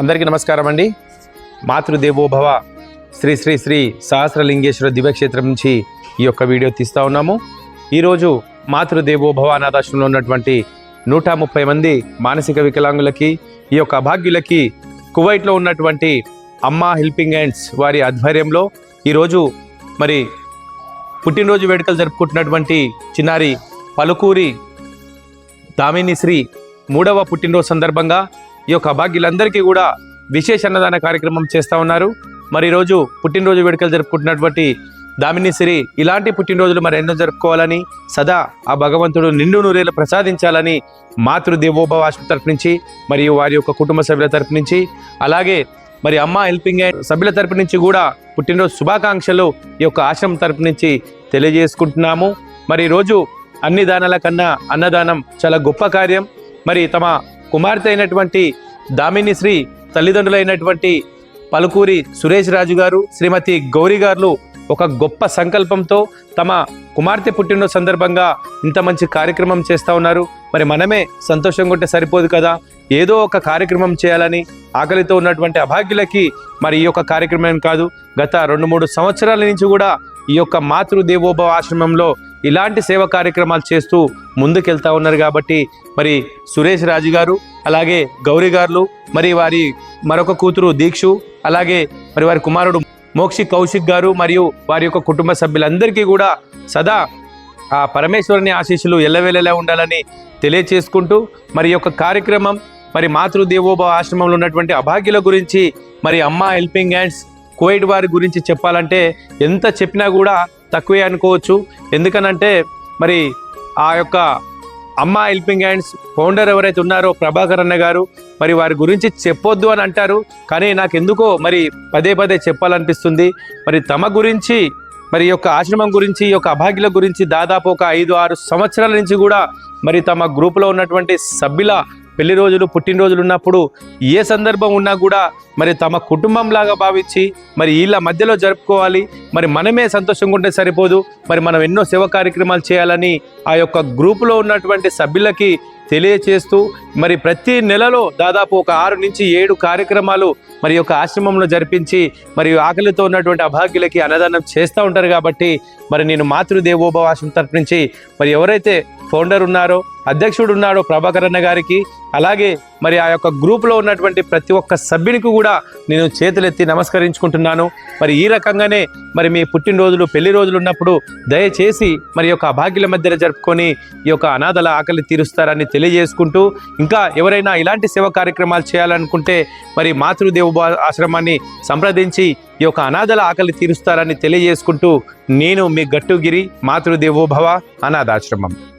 అందరికీ నమస్కారం అండి. మాతృదేవోభవ శ్రీ శ్రీ శ్రీ సహస్రలింగేశ్వర దివ్యక్షేత్రం నుంచి ఈ యొక్క వీడియో తీస్తూ ఉన్నాము. ఈరోజు మాతృదేవోభవ అనాథాశ్రమంలో ఉన్నటువంటి నూట ముప్పై మంది మానసిక వికలాంగులకి ఈ యొక్క అభాగ్యులకి కువైట్లో ఉన్నటువంటి అమ్మ హెల్పింగ్ హ్యాండ్స్ వారి ఆధ్వర్యంలో ఈరోజు మరి పుట్టినరోజు వేడుకలు జరుపుకుంటున్నటువంటి చిన్నారి పలుకూరి దామినిశ్రీ మూడవ పుట్టినరోజు సందర్భంగా ఈ యొక్క అభాగ్యులందరికీ కూడా విశేష అన్నదాన కార్యక్రమం చేస్తూ ఉన్నారు. మరి ఈరోజు పుట్టినరోజు వేడుకలు జరుపుకుంటున్నటువంటి దామిని సిరి ఇలాంటి పుట్టినరోజులు మరి ఎన్నో జరుపుకోవాలని సదా ఆ భగవంతుడు నిండు నూరేలు ప్రసాదించాలని మాతృదేవోభవ ఆశ్రమం తరపు నుంచి మరియు వారి యొక్క కుటుంబ సభ్యుల తరపు నుంచి అలాగే మరి అమ్మ హెల్పింగ్ సభ్యుల తరపు నుంచి కూడా పుట్టినరోజు శుభాకాంక్షలు ఈ యొక్క ఆశ్రమం తరపు నుంచి తెలియజేసుకుంటున్నాము. మరి ఈరోజు అన్ని దానాల కన్నా అన్నదానం చాలా గొప్ప కార్యం. మరి తమ కుమార్తె అయినటువంటి దామిని శ్రీ తల్లిదండ్రులైనటువంటి పలుకూరి సురేష్ రాజు గారు శ్రీమతి గౌరీ గారు ఒక గొప్ప సంకల్పంతో తమ కుమార్తె పుట్టిన సందర్భంగా ఇంత మంచి కార్యక్రమం చేస్తూ ఉన్నారు. మరి మనమే సంతోషంగా ఉంటే సరిపోదు కదా? ఏదో ఒక కార్యక్రమం చేయాలని ఆకలితో ఉన్నటువంటి అభాగ్యులకి మరి ఈ యొక్క కార్యక్రమం కాదు. గత రెండు మూడు సంవత్సరాల నుంచి కూడా ఈ యొక్క మాతృదేవోభవ ఆశ్రమంలో ఇలాంటి సేవ కార్యక్రమాలు చేస్తూ ముందుకెళ్తా ఉన్నారు కాబట్టి మరి సురేష్ రాజు గారు అలాగే గౌరీ గారు మరి వారి మరొక కూతురు దీక్షు అలాగే మరి వారి కుమారుడు మోక్షి కౌశిక్ గారు మరియు వారి యొక్క కుటుంబ సభ్యులందరికీ కూడా సదా ఆ పరమేశ్వరుని ఆశీస్సులు ఎల్లవేళలా ఉండాలని తెలియచేసుకుంటూ మరి యొక్క కార్యక్రమం మరి మాతృదేవోభవ ఆశ్రమంలో ఉన్నటువంటి అభాగ్యుల గురించి మరి అమ్మ హెల్పింగ్ హ్యాండ్స్ కోవిడ్ వారి గురించి చెప్పాలంటే ఎంత చెప్పినా కూడా తక్కువే అనుకోవచ్చు. ఎందుకనంటే మరి ఆ యొక్క అమ్మ హెల్పింగ్ హ్యాండ్స్ ఫౌండర్ ఎవరైతే ఉన్నారో ప్రభాకర్ అన్న గారు మరి వారి గురించి చెప్పొద్దు అని అంటారు. కానీ నాకు ఎందుకో మరి పదే పదే చెప్పాలనిపిస్తుంది. మరి తమ గురించి మరి యొక్క ఆశ్రమం గురించి యొక్క అభాగ్యుల గురించి దాదాపు ఒక ఐదు ఆరు సంవత్సరాల నుంచి కూడా మరి తమ గ్రూపులో ఉన్నటువంటి సభ్యుల పెళ్ళి రోజులు పుట్టినరోజులు ఉన్నప్పుడు ఏ సందర్భం ఉన్నా కూడా మరి తమ కుటుంబంలాగా భావించి మరి వీళ్ళ మధ్యలో జరుపుకోవాలి. మరి మనమే సంతోషంగా ఉంటే సరిపోదు. మరి మనం ఎన్నో సేవ కార్యక్రమాలు చేయాలని ఆ యొక్క గ్రూపులో ఉన్నటువంటి సభ్యులకి తెలియచేస్తూ మరి ప్రతి నెలలో దాదాపు ఒక ఆరు నుంచి ఏడు కార్యక్రమాలు మరి యొక్క ఆశ్రమంలో జరిపించి మరి ఆకలితో ఉన్నటువంటి అభాగ్యులకి అన్నదానం చేస్తూ ఉంటారు కాబట్టి మరి నేను మాతృదేవోభవ తరపునుంచి మరి ఎవరైతే ఫౌండర్ ఉన్నారో అధ్యక్షుడు ఉన్నాడో ప్రభాకర్ అన్న గారికి అలాగే మరి ఆ యొక్క గ్రూప్లో ఉన్నటువంటి ప్రతి ఒక్క సభ్యునికి కూడా నేను చేతులెత్తి నమస్కరించుకుంటున్నాను. మరి ఈ రకంగానే మరి మీ పుట్టినరోజులు పెళ్ళి రోజులు ఉన్నప్పుడు దయచేసి మరి యొక్క అభాగ్యుల మధ్యన జరుపుకొని ఈ యొక్క అనాథల ఆకలి తీరుస్తారని తెలియజేసుకుంటూ ఇంకా ఎవరైనా ఇలాంటి సేవ కార్యక్రమాలు చేయాలనుకుంటే మరి మాతృదేవ ఆశ్రమాన్ని సంప్రదించి ఈ యొక్క అనాథల ఆకలి తీరుస్తారని తెలియజేసుకుంటూ నేను మీ గట్టుగిరి మాతృదేవోభవ అనాథాశ్రమం.